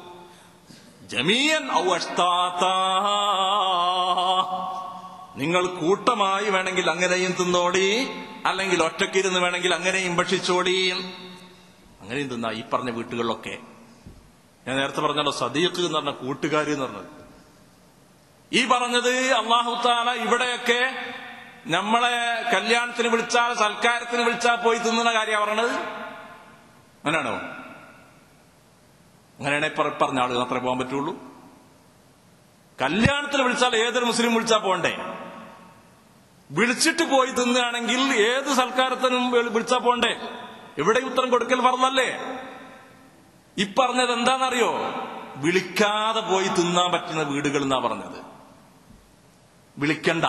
ജമീയൻ ഔ അഷ്താത്താ. നിങ്ങൾ കൂട്ടമായി വേണമെങ്കിൽ അങ്ങനെയും തിന്നോടി അല്ലെങ്കിൽ ഒറ്റക്കിരുന്ന് വേണമെങ്കിൽ അങ്ങനെയും ഭക്ഷിച്ചോടി. അങ്ങനെയും തിന്ന ഈ പറഞ്ഞ വീട്ടുകളിലൊക്കെ. ഞാൻ നേരത്തെ പറഞ്ഞല്ലോ സദീഖ് എന്ന് പറഞ്ഞ കൂട്ടുകാരി എന്ന് പറഞ്ഞത്. ഈ പറഞ്ഞത് അള്ളാഹുത്താല ഇവിടെയൊക്കെ നമ്മളെ കല്യാണത്തിന് വിളിച്ചാൽ സൽക്കാരത്തിന് വിളിച്ചാൽ പോയി തിന്നുന്ന കാര്യമാണ് പറഞ്ഞത്. അങ്ങനെയാണോ? അങ്ങനെയാണെ പറ- പറഞ്ഞ ആളുകൾ അത്രേ പോകാൻ പറ്റുള്ളൂ. കല്യാണത്തിന് വിളിച്ചാൽ ഏതൊരു മുസ്ലിം വിളിച്ചാൽ പോണ്ടേ വിളിച്ചിട്ട് പോയി തിന്നുകയാണെങ്കിൽ ഏത് സൽക്കാരത്തിനും വിളി- വിളിച്ചാ പോണ്ടേ? ഇവിടെ ഉത്തരം കൊടുക്കൽ പറഞ്ഞല്ലേ ഇപ്പറഞ്ഞത് എന്താണെന്നറിയോ? വിളിക്കാതെ പോയി തിന്നാൻ പറ്റുന്ന വീടുകൾ എന്നാ പറഞ്ഞത്. വിളിക്കണ്ട.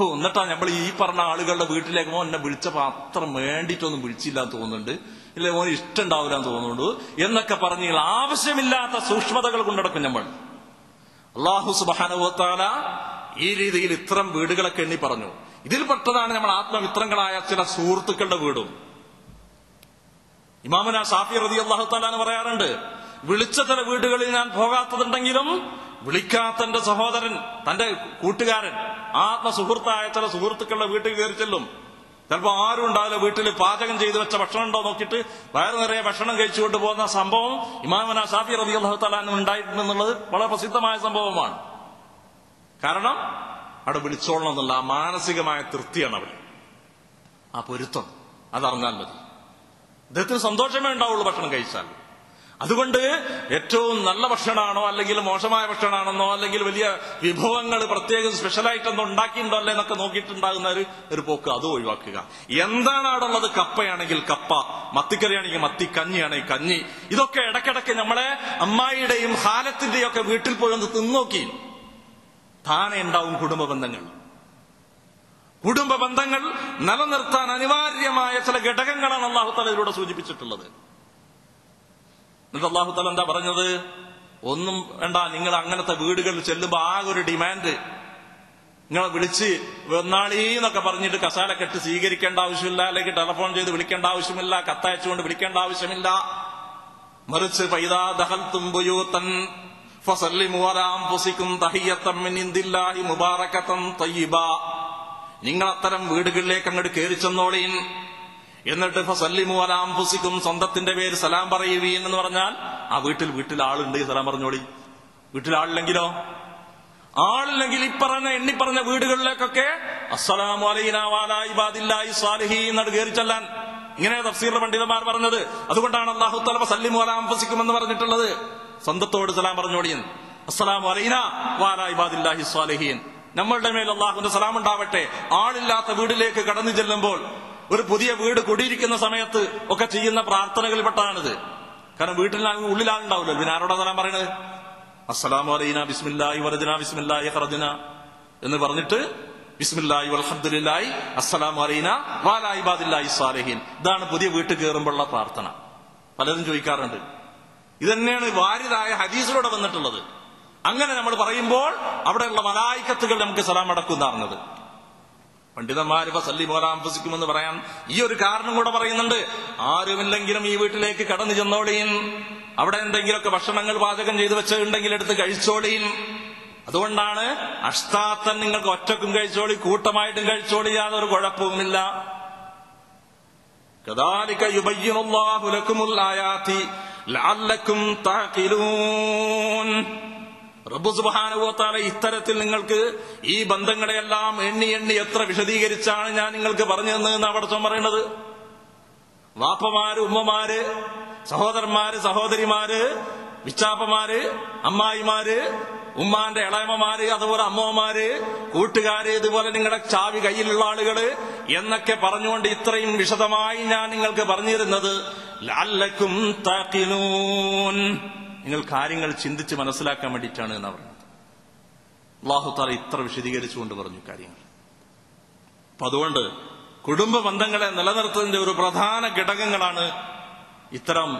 ഓ എന്നിട്ടാ നമ്മൾ ഈ പറഞ്ഞ ആളുകളുടെ വീട്ടിലേക്ക് മോൻ എന്നെ വിളിച്ചപ്പോ അത്ര വേണ്ടിയിട്ടൊന്നും വിളിച്ചില്ല എന്ന് തോന്നുന്നുണ്ട്. ഇല്ല മോൻ ഇഷ്ടം ഉണ്ടാവില്ല എന്ന് തോന്നുന്നുണ്ട്. എന്നൊക്കെ പറഞ്ഞ് ആവശ്യമില്ലാത്ത സൂക്ഷ്മതകൾ കൊണ്ടടക്കും നമ്മൾ അള്ളാഹു സുബാനുവത്താല ഈ രീതിയിൽ ഇത്തരം വീടുകളൊക്കെ എണ്ണി പറഞ്ഞു. ഇതിൽപ്പെട്ടതാണ് നമ്മൾ ആത്മമിത്രങ്ങളായ ചില സുഹൃത്തുക്കളുടെ വീടും. ഇമാമുന ഷാഫി റതി അള്ളാഹുത്താലാന്ന് പറയാറുണ്ട് വിളിച്ച ചില വീടുകളിൽ ഞാൻ പോകാത്തതുണ്ടെങ്കിലും വിളിക്കാത്ത എന്റെ സഹോദരൻ തന്റെ കൂട്ടുകാരൻ ആത്മസുഹൃത്തായ ചില സുഹൃത്തുക്കളുടെ വീട്ടിൽ കയറി ചെല്ലും. ചിലപ്പോൾ ആരും ഉണ്ടാവില്ല വീട്ടിൽ പാചകം ചെയ്തു വെച്ച ഭക്ഷണം ഉണ്ടോ നോക്കിയിട്ട് വയറു നിറയെ ഭക്ഷണം കഴിച്ചുകൊണ്ട് പോകുന്ന സംഭവം ഇമാമന ഷാഫി റതി അള്ളാഹു തലാനും ഉണ്ടായിട്ടുണ്ടെന്നുള്ളത് വളരെ പ്രസിദ്ധമായ സംഭവമാണ്. കാരണം അവിടെ വിളിച്ചോളണം എന്നുള്ള ആ മാനസികമായ തൃപ്തിയാണ് അവർ ആ പൊരുത്തം അതറിഞ്ഞാൽ മതി. അദ്ദേഹത്തിന് സന്തോഷമേ ഉണ്ടാവുള്ളൂ ഭക്ഷണം കഴിച്ചാൽ. അതുകൊണ്ട് ഏറ്റവും നല്ല ഭക്ഷണമാണോ അല്ലെങ്കിൽ മോശമായ ഭക്ഷണമാണെന്നോ അല്ലെങ്കിൽ വലിയ വിഭവങ്ങൾ പ്രത്യേകം സ്പെഷ്യലായിട്ട് എന്തോ ഉണ്ടാക്കിയിട്ടുണ്ടോ അല്ലേ എന്നൊക്കെ നോക്കിയിട്ടുണ്ടാകുന്ന ഒരു ഒരു പോക്ക് അത് ഒഴിവാക്കുക. എന്താണ് അവിടെ ഉള്ളത്? കപ്പയാണെങ്കിൽ കപ്പ മത്തിക്കറിയാണെങ്കിൽ മത്തി കഞ്ഞിയാണെങ്കിൽ കഞ്ഞി. ഇതൊക്കെ ഇടയ്ക്കിടയ്ക്ക് നമ്മളെ അമ്മായിയുടെയും ഹാലത്തിന്റെയും ഒക്കെ വീട്ടിൽ പോയി ഒന്ന് തിന്നോക്കി താനെ ഉണ്ടാവും കുടുംബ ബന്ധങ്ങൾ കുടുംബ ബന്ധങ്ങൾ നിലനിർത്താൻ അനിവാര്യമായ ചില ഘടകങ്ങളാണ് അള്ളാഹുത്തല തല ഇതിലൂടെ സൂചിപ്പിച്ചിട്ടുള്ളത്. എന്നിട്ട് അള്ളാഹുത്തല എന്താ പറഞ്ഞത്? ഒന്നും വേണ്ട നിങ്ങൾ അങ്ങനത്തെ വീടുകളിൽ ചെല്ലുമ്പോൾ ആകെ ഒരു ഡിമാൻഡ്. നിങ്ങളെ വിളിച്ച് വന്നാളീന്നൊക്കെ പറഞ്ഞിട്ട് കസാല കെട്ട് സ്വീകരിക്കേണ്ട ആവശ്യമില്ല അല്ലെങ്കിൽ ടെലഫോൺ ചെയ്ത് വിളിക്കേണ്ട ആവശ്യമില്ല കത്തയച്ചുകൊണ്ട് വിളിക്കേണ്ട ആവശ്യമില്ല. മറിച്ച് പൈതാ ദഹൽ ബുയൂത്തൻ തഹിയ്യത്തൻ മിൻ നിങ്ങൾ അത്തരം വീടുകളിലേക്ക് അങ്ങോട്ട് കയറി ചെന്നോളീൻ. എന്നിട്ട് ഫസല്ലിമു അലാ അൻഫുസിക്കും സ്വന്തത്തിന്റെ പേര് സലാം പറയുവീൻ എന്ന് പറഞ്ഞാൽ ആ വീട്ടിൽ വീട്ടിൽ ആളുണ്ട് സലാം പറഞ്ഞോളി വീട്ടിൽ ആളില്ലെങ്കിലോ? ആളില്ലെങ്കിൽ ഈ പറഞ്ഞ എണ്ണി പറഞ്ഞ വീടുകളിലേക്കൊക്കെ സ്വാലിഹീൻ എന്നോട് കയറി ചെല്ലാൻ. ഇങ്ങനെ തഫ്സീറിലെ പണ്ഡിതന്മാർ പറഞ്ഞത്. അതുകൊണ്ടാണ് അള്ളാഹു തലമ സല്ലിമു അലാ അൻഫുസിക്കും എന്ന് പറഞ്ഞിട്ടുള്ളത്. സ്വന്തത്തോട് സലാം പറഞ്ഞോടിയെന്ന് അസ്സലാമു വലൈനാഹിൻ വാലാ ഇബാദില്ലാഹി നമ്മളുടെ മേൽ അള്ളാഹുന്റെ സലാം ഉണ്ടാവട്ടെ. ആളില്ലാത്ത വീടിലേക്ക് കടന്നു ചെല്ലുമ്പോൾ ഒരു പുതിയ വീട് കുടിയിരിക്കുന്ന സമയത്ത് ഒക്കെ ചെയ്യുന്ന പ്രാർത്ഥനകളിൽപ്പെട്ടാണിത്. കാരണം വീട്ടിൽ ഉള്ളിലാളുണ്ടാവില്ലല്ലോ പിന്നെ ആരോടാ സലാം പറയണത്? അസ്സലാമു അലൈന ബിസ്മില്ലായി വറജന ബിസ്മില്ലായി ഹറജന എന്ന് പറഞ്ഞിട്ട് ബിസ്മില്ലായി വൽഹംദുലില്ലാഹി അസ്സലാമു അലൈന വാലായിബാദില്ലായി സ്വാലിഹീൻ. ഇതാണ് പുതിയ വീട്ടിൽ കയറുമ്പോഴുള്ള പ്രാർത്ഥന. പലരും ചോദിക്കാറുണ്ട് ഇത് തന്നെയാണ് വാരിതായ ഹദീസിലൂടെ വന്നിട്ടുള്ളത്. അങ്ങനെ നമ്മൾ പറയുമ്പോൾ അവിടെയുള്ള മലായിക്കത്തുകൾ നമുക്ക് സലാം അടക്കും എന്നറിഞ്ഞത് പണ്ഡിതന്മാര് ഇപ്പൊ സല്ലി മോലാംഫസിക്കുമെന്ന് പറയാൻ ഈ ഒരു കാരണം കൂടെ പറയുന്നുണ്ട്. ആരുമില്ലെങ്കിലും ഈ വീട്ടിലേക്ക് കടന്നു ചെന്നോളിയും അവിടെ എന്തെങ്കിലുമൊക്കെ ഭക്ഷണങ്ങൾ പാചകം ചെയ്തു വെച്ചിട്ടുണ്ടെങ്കിൽ എടുത്ത് കഴിച്ചോളിയും അതുകൊണ്ടാണ് അഷ്ടാത്തൻ നിങ്ങൾക്ക് ഒറ്റക്കും കഴിച്ചോളി കൂട്ടമായിട്ടും കഴിച്ചോളി യാതൊരു കുഴപ്പവുമില്ല. കദാലിക്ക യുബയ്യുനുള്ളാഹുലക്കുമുൽ ആയാത്തി. ലാലക്കും താക്കിലൂൻ റബ്ബുസുബാനുവത്താല ഇത്തരത്തിൽ നിങ്ങൾക്ക് ഈ ബന്ധങ്ങളെല്ലാം എണ്ണി എണ്ണി എത്ര വിശദീകരിച്ചാണ് ഞാൻ നിങ്ങൾക്ക് പറഞ്ഞു തന്നതെന്ന് അവിടെ പറയുന്നത് വാപ്പമാര് ഉമ്മമാര് സഹോദരന്മാര് സഹോദരിമാര് വിച്ചാപ്പമാര് അമ്മായിമാര് ഉമ്മാന്റെ ഇളയമ്മമാര് അതുപോലെ അമ്മമാര് കൂട്ടുകാര് ഇതുപോലെ നിങ്ങളുടെ ചാവി കയ്യിലുള്ള ആളുകൾ എന്നൊക്കെ പറഞ്ഞുകൊണ്ട് ഇത്രയും വിശദമായി ഞാൻ നിങ്ങൾക്ക് പറഞ്ഞിരുന്നത് നിങ്ങൾ കാര്യങ്ങൾ ചിന്തിച്ച് മനസ്സിലാക്കാൻ വേണ്ടിയിട്ടാണ് എന്ന് പറഞ്ഞത്. അള്ളാഹു താല ഇത്ര വിശദീകരിച്ചുകൊണ്ട് പറഞ്ഞു കാര്യങ്ങൾ. അപ്പൊ അതുകൊണ്ട് കുടുംബ ബന്ധങ്ങളെ നിലനിർത്തുന്നതിന്റെ ഒരു പ്രധാന ഘടകങ്ങളാണ് ഇത്തരം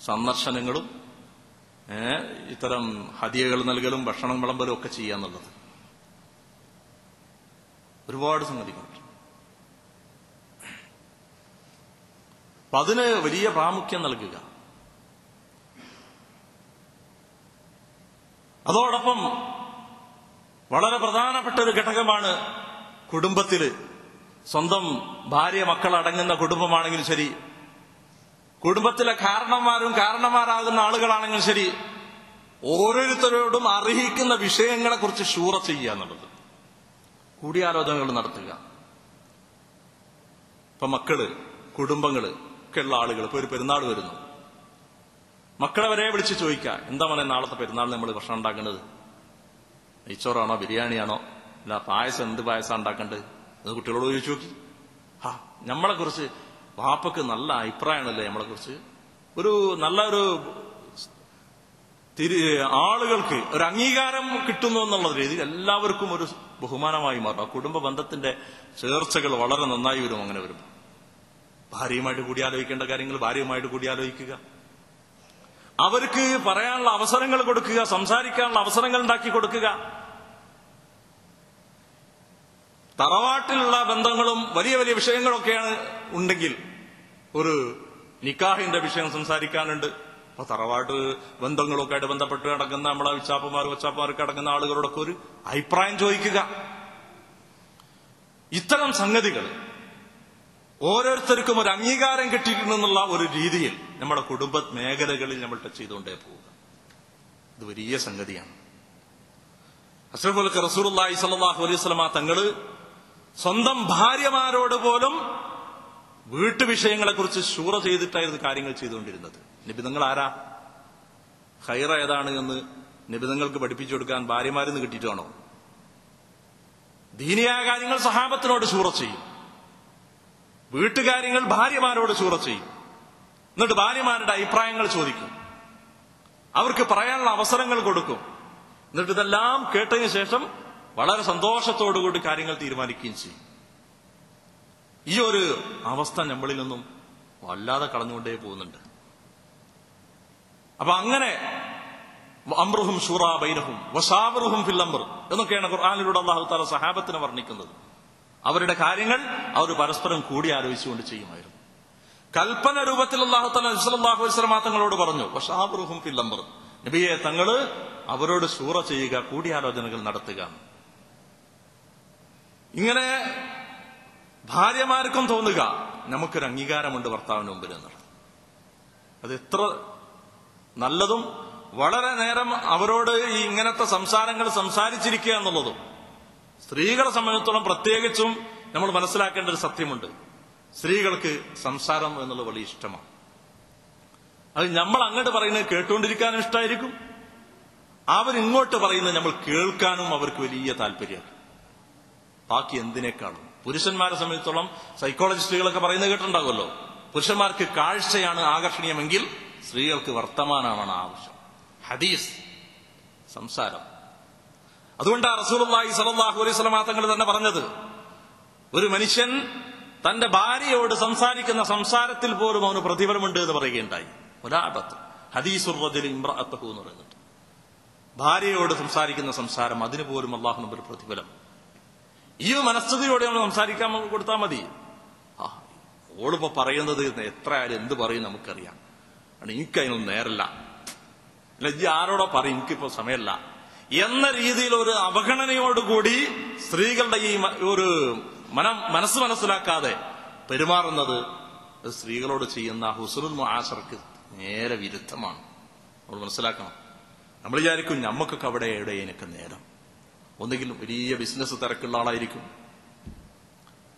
സന്ദർശനങ്ങളും ഇത്തരം ഹതിയകൾ നൽകലും ഭക്ഷണം വിളമ്പലും ഒക്കെ ചെയ്യാന്നുള്ളത്. ഒരുപാട് സംഗതികളുണ്ട്. അപ്പൊ അതിന് വലിയ പ്രാമുഖ്യം നൽകുക. അതോടൊപ്പം വളരെ പ്രധാനപ്പെട്ട ഒരു ഘടകമാണ് കുടുംബത്തിൽ സ്വന്തം ഭാര്യ മക്കൾ അടങ്ങുന്ന കുടുംബമാണെങ്കിലും ശരി. കുടുംബത്തിലെ കാരണന്മാരും കാരണന്മാരാകുന്ന ആളുകളാണെങ്കിലും ശരി. ഓരോരുത്തരോടും അർഹിക്കുന്ന വിഷയങ്ങളെക്കുറിച്ച് ഷൂറ ചെയ്യുക എന്നുള്ളത്. കൂടിയാലോചനകൾ നടത്തുക. ഇപ്പൊ മക്കൾ കുടുംബങ്ങൾ ഒക്കെ ഉള്ള ആളുകൾ ഇപ്പൊ ഒരു പെരുന്നാൾ വരുന്നു. മക്കളെ വരെ വിളിച്ച് ചോദിക്കുക എന്താ മോനെ നാളത്തെ പെരുന്നാൾ നമ്മൾ ഭക്ഷണം ഉണ്ടാക്കേണ്ടത്? നെയ്ച്ചോറാണോ ബിരിയാണിയാണോ? അല്ല പായസം എന്ത് പായസം ഉണ്ടാക്കേണ്ടത് അത് കുട്ടികളോട് ചോദിച്ചു നോക്കി. ആ നമ്മളെ കുറിച്ച് വാപ്പക്ക് നല്ല അഭിപ്രായമാണല്ലേ നമ്മളെ കുറിച്ച്? ഒരു നല്ല ഒരു തിരി ആളുകൾക്ക് ഒരു അംഗീകാരം കിട്ടുന്നു എന്നുള്ള രീതിയിൽ എല്ലാവർക്കും ഒരു ബഹുമാനമായി മാറും. ആ കുടുംബ ബന്ധത്തിന്റെ ചേർച്ചകൾ വളരെ നന്നായി വരും അങ്ങനെ വരും ഭാര്യയുമായിട്ട് കൂടിയാലോചിക്കേണ്ട കാര്യങ്ങൾ ഭാര്യയുമായിട്ട് കൂടിയാലോചിക്കുക. അവർക്ക് പറയാനുള്ള അവസരങ്ങൾ കൊടുക്കുക സംസാരിക്കാനുള്ള അവസരങ്ങൾ ഉണ്ടാക്കി കൊടുക്കുക. തറവാട്ടിലുള്ള ബന്ധങ്ങളും വലിയ വലിയ വിഷയങ്ങളൊക്കെയാണ് ഉണ്ടെങ്കിൽ ഒരു നിക്കാഹിന്റെ വിഷയം സംസാരിക്കാനുണ്ട്. അപ്പൊ തറവാട്ട് ബന്ധങ്ങളൊക്കെ ആയിട്ട് ബന്ധപ്പെട്ട് കിടക്കുന്ന നമ്മളെ വിച്ചാപ്പന്മാർ വച്ചാപ്പന്മാർക്ക് കിടക്കുന്ന ആളുകളോടൊക്കെ ഒരു അഭിപ്രായം ചോദിക്കുക. ഇത്തരം സംഗതികൾ ഓരോരുത്തർക്കും ഒരു അംഗീകാരം കിട്ടിയിട്ടുണ്ടെന്നുള്ള ഒരു രീതിയിൽ നമ്മുടെ കുടുംബ മേഖലകളിൽ നമ്മൾ ടച്ച് ചെയ്തുകൊണ്ടേ പോവുക ഇത് വലിയ സംഗതിയാണ്. അസ്രഫുൽക്ക് റസൂലുള്ളാഹി സലാഹു അലൈഹി സ്വലമ തങ്ങൾ സ്വന്തം ഭാര്യമാരോട് പോലും വീട്ടുവിഷയങ്ങളെ കുറിച്ച് ശൂറ ചെയ്തിട്ടായിരുന്നു കാര്യങ്ങൾ ചെയ്തുകൊണ്ടിരുന്നത്. നിബിതങ്ങൾ ആരാ? ഹൈറ ഏതാണ് എന്ന് നിബിതങ്ങൾക്ക് പഠിപ്പിച്ചു കൊടുക്കാൻ ഭാര്യമാരിന്ന് കിട്ടിയിട്ടാണോ ദീനിയായ കാര്യങ്ങൾ സഹാബത്തിനോട് ശൂറ ചെയ്യും. വീട്ടുകാര്യങ്ങൾ ഭാര്യമാരോട് ചൂറ ചെയ്യും. എന്നിട്ട് ഭാര്യമാരുടെ അഭിപ്രായങ്ങൾ ചോദിക്കും. അവർക്ക് പറയാനുള്ള അവസരങ്ങൾ കൊടുക്കും. എന്നിട്ട് ഇതെല്ലാം കേട്ടതിന് ശേഷം വളരെ സന്തോഷത്തോടുകൂടി കാര്യങ്ങൾ തീരുമാനിക്കുകയും ചെയ്യും. ഈ ഒരു അവസ്ഥ നമ്മളിൽ നിന്നും വല്ലാതെ കളഞ്ഞുകൊണ്ടേ പോകുന്നുണ്ട്. അപ്പൊ അങ്ങനെ അമ്രുഹും ഷൂറ ബൈനഹും വസാബറുഹും ഫിൽ അമ്ർ എന്നൊക്കെയാണ് ഖുർആാനിലൂടെ അള്ളാഹു താല സഹാബത്തിനെ വർണിക്കുന്നത്. അവരുടെ കാര്യങ്ങൾ അവർ പരസ്പരം കൂടി ആലോചിച്ചുകൊണ്ട് ചെയ്യുമായിരുന്നു. കൽപ്പന രൂപത്തിൽ അള്ളാഹു തലാഹു തങ്ങളോട് പറഞ്ഞു ഫിൽ അമ്ർ നബിയെ തങ്ങൾ അവരോട് സൂറ ചെയ്യുക കൂടിയാലോചനകൾ നടത്തുക. ഇങ്ങനെ ഭാര്യമാർക്കും തോന്നുക നമുക്കൊരു അംഗീകാരമുണ്ട് ഭർത്താവിന് മുമ്പിൽ എന്നുള്ളത് അത് എത്ര നല്ലതും വളരെ നേരം അവരോട് ഈ ഇങ്ങനത്തെ സംസാരങ്ങൾ സംസാരിച്ചിരിക്കുക എന്നുള്ളതും സ്ത്രീകളെ സംബന്ധിച്ചിടത്തോളം പ്രത്യേകിച്ചും നമ്മൾ മനസ്സിലാക്കേണ്ട ഒരു സത്യമുണ്ട്. സ്ത്രീകൾക്ക് സംസാരം എന്നുള്ളത് വലിയ ഇഷ്ടമാണ്. അത് നമ്മൾ അങ്ങോട്ട് പറയുന്നത് കേട്ടുകൊണ്ടിരിക്കാനും ഇഷ്ടമായിരിക്കും അവരിങ്ങോട്ട് പറയുന്നത് നമ്മൾ കേൾക്കാനും അവർക്ക് വലിയ താല്പര്യമാണ്. ബാക്കി എന്തിനേക്കാളും. പുരുഷന്മാരെ സംബന്ധിച്ചോളം സൈക്കോളജിസ്റ്റുകളൊക്കെ പറയുന്നത് കേട്ടിട്ടുണ്ടാകുമല്ലോ. പുരുഷന്മാർക്ക് കാഴ്ചയാണ് ആകർഷണീയമെങ്കിൽ സ്ത്രീകൾക്ക് വർത്തമാനമാണ് ആവശ്യം. ഹദീസ് സംസാരം. അതുകൊണ്ടാണ് റസൂലുള്ളാഹി സ്വല്ലല്ലാഹു അലൈഹി വസല്ലം തങ്ങൾ തന്നെ പറഞ്ഞത്. ഒരു മനുഷ്യൻ തന്റെ ഭാര്യയോട് സംസാരിക്കുന്ന സംസാരത്തിൽ പോലും അവന് പ്രതിഫലമുണ്ട് എന്ന് പറയുകയുണ്ടായി. ഒരാപത്ത്. ഹദീസുർ റജുലി എന്ന് പറയുന്നുണ്ട്. ഭാര്യയോട് സംസാരിക്കുന്ന സംസാരം അതിന് പോലും അള്ളാഹു നമ്പർ പ്രതിഫലം. ഈ മനസ്ഥിതിയോടെ നമ്മൾ സംസാരിക്കാൻ കൊടുത്താൽ മതി. ആ ഓളിപ്പോ പറയുന്നത് എത്ര ആരും എന്ത് പറയും നമുക്കറിയാം. എനിക്ക് അതിനൊന്നും നേരല്ല. ഇജ്ജി ആരോടോ പറയും എനിക്കിപ്പോ സമയമല്ല എന്ന രീതിയിൽ ഒരു അവഗണനയോടുകൂടി സ്ത്രീകളുടെ ഈ ഒരു മനം മനസ്സ് മനസ്സിലാക്കാതെ പെരുമാറുന്നത് സ്ത്രീകളോട് ചെയ്യുന്ന ഹുസുനുൽ മുആശർക്ക് നേരെ വിരുദ്ധമാണ്. നമ്മൾ മനസ്സിലാക്കണം. നമ്മൾ വിചാരിക്കും ഞമ്മക്കൊക്കെ അവിടെ എവിടെ എനിക്ക് നേരം. ഒന്നുകിൽ വലിയ ബിസിനസ് തിരക്കുള്ള ആളായിരിക്കും.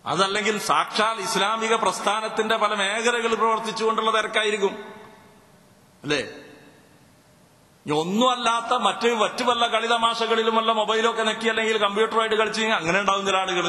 അതല്ലെങ്കിൽ സാക്ഷാൽ ഇസ്ലാമിക പ്രസ്ഥാനത്തിന്റെ പല മേഖലകളിൽ പ്രവർത്തിച്ചുകൊണ്ടുള്ള തിരക്കായിരിക്കും. അല്ലേ? ഒന്നുമല്ലാത്ത മറ്റ് മറ്റു വല്ല കളിതമാശകളിലും വല്ല മൊബൈലൊക്കെ നെക്കി അല്ലെങ്കിൽ കമ്പ്യൂട്ടറുമായിട്ട് കളിച്ച് അങ്ങനെ ഉണ്ടാവും ചില ആളുകൾ